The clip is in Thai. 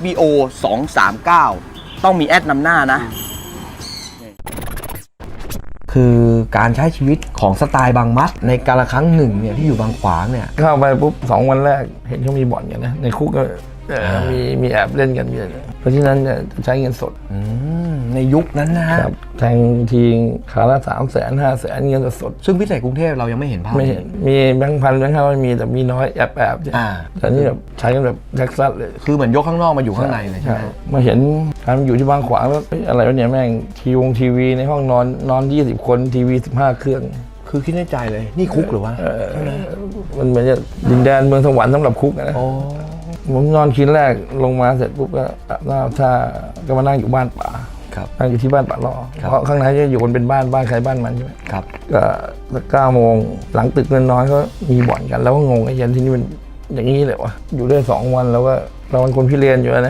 FBO 239 ต้องมีแอดนำหน้านะ คือการใช้ชีวิตของสไตล์บางมัด ในการละครั้งหนึ่งเนี่ยที่อยู่บางขวางเนี่ย เข้าไปปุ๊บสองวันแรกเห็นเขามีบ่อนกันนะ ในคุกก็เอ่อมีมีแอบเล่นกันมีอะไรเพราะฉะนั้นเนี่ยจะใช้เงินสด อืม ในยุคนั้นนะฮะครับแทงทีขาละสามแสนห้าแสนเงินสดซึ่งพิเศษกรุงเทพเรายังไม่เห็นภาพๆไม่เห็นมีแบงค์พันแบงค์ห้าร้อยมีแต่มีน้อยแอบแอบๆอ่าแต่นี่แบบใช้กันแบบแท็กซัสเลยคือเหมือนยกข้างนอกมาอยู่ข้างในเลยใช่ไหมมาเห็นการอยู่ที่บางขวางแล้วเอ้ยอะไรวะเนี่ยแม่งทีวงทีวีในห้องนอนนอนยี่สิบคนทีวีสิบห้าเครื่องคือคิดในใจเลยนี่คุกหรือวะเออมันเหมือนจะดินแดนเมืองสวรรค์สำหรับคุกอะนะโอ้ผมนอนคืนแรกลงมาเสร็จปุ๊บก็อาบน้ำท่าก็มานั่งอยู่บ้านป่า ครับนั่งอยู่ที่บ้านป่าล่อครับเพราะข้างในจะอยู่กันเป็นบ้านบ้านใครบ้านมันใช่ไหมครับก็สักเก้าโมงหลังตึกเงินน้อยก็มีบ่อนกัน แล้วก็งงไอ้เย็นที่นี่มันอย่างนี้เลยวะอยู่ได้สองวันแล้วก็เราเป็นคนพิเรียนอยู่แล้วนะ